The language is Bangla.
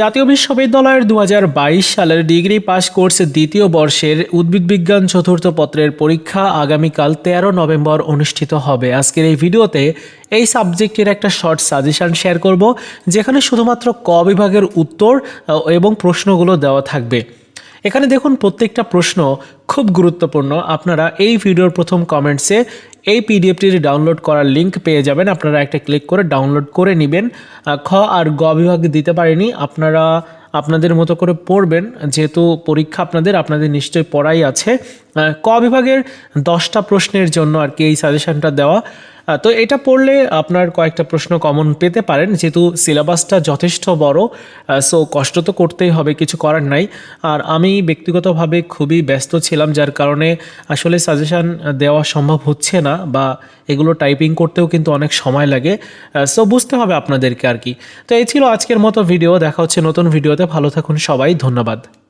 জাতীয় বিশ্ববিদ্যালয়ের দু হাজার বাইশ সালের ডিগ্রি পাস কোর্স দ্বিতীয় বর্ষের উদ্ভিদ বিজ্ঞান চতুর্থ পত্রের পরীক্ষা আগামীকাল তেরো নভেম্বর অনুষ্ঠিত হবে। আজকের এই ভিডিওতে এই সাবজেক্টের একটা শর্ট সাজেশান শেয়ার করব, যেখানে শুধুমাত্র ক বিভাগের উত্তর এবং প্রশ্নগুলো দেওয়া থাকবে। এখানে দেখুন প্রত্যেকটা প্রশ্ন খুব গুরুত্বপূর্ণ। আপনারা এই ভিডিওর প্রথম কমেন্টসে এই পিডিএফটির ডাউনলোড করার লিংক পেয়ে যাবেন। আপনারা একটা ক্লিক করে ডাউনলোড করে নেবেন। খ আর গ বিভাগ দিতে পারেনি। আপনারা আপনাদের মতো করে পড়বেন। যেহেতু পরীক্ষা আপনাদের আপনাদের নিশ্চয়ই পড়াই আছে। ক বিভাগের দশটা প্রশ্নের জন্য আর কি এই সাজেশনটা দেওয়া। তো এটা পড়লে আপনার কয়েকটা প্রশ্ন কমন পেতে পারেন। যেহেতু সিলেবাসটা যথেষ্ট বড় সো কষ্ট তো করতেই হবে, কিছু করার নাই। আর আমি ব্যক্তিগতভাবে খুবই ব্যস্ত ছিলাম, যার কারণে আসলে সাজেশান দেওয়া সম্ভব হচ্ছে না বা এগুলো টাইপিং করতেও কিন্তু অনেক সময় লাগে। সো বুঝতে হবে আপনাদেরকে আর কি। তো এই ছিল আজকের মতো ভিডিও দেখা হচ্ছে নতুন ভিডিওতে ভালো থাকুন সবাই, ধন্যবাদ।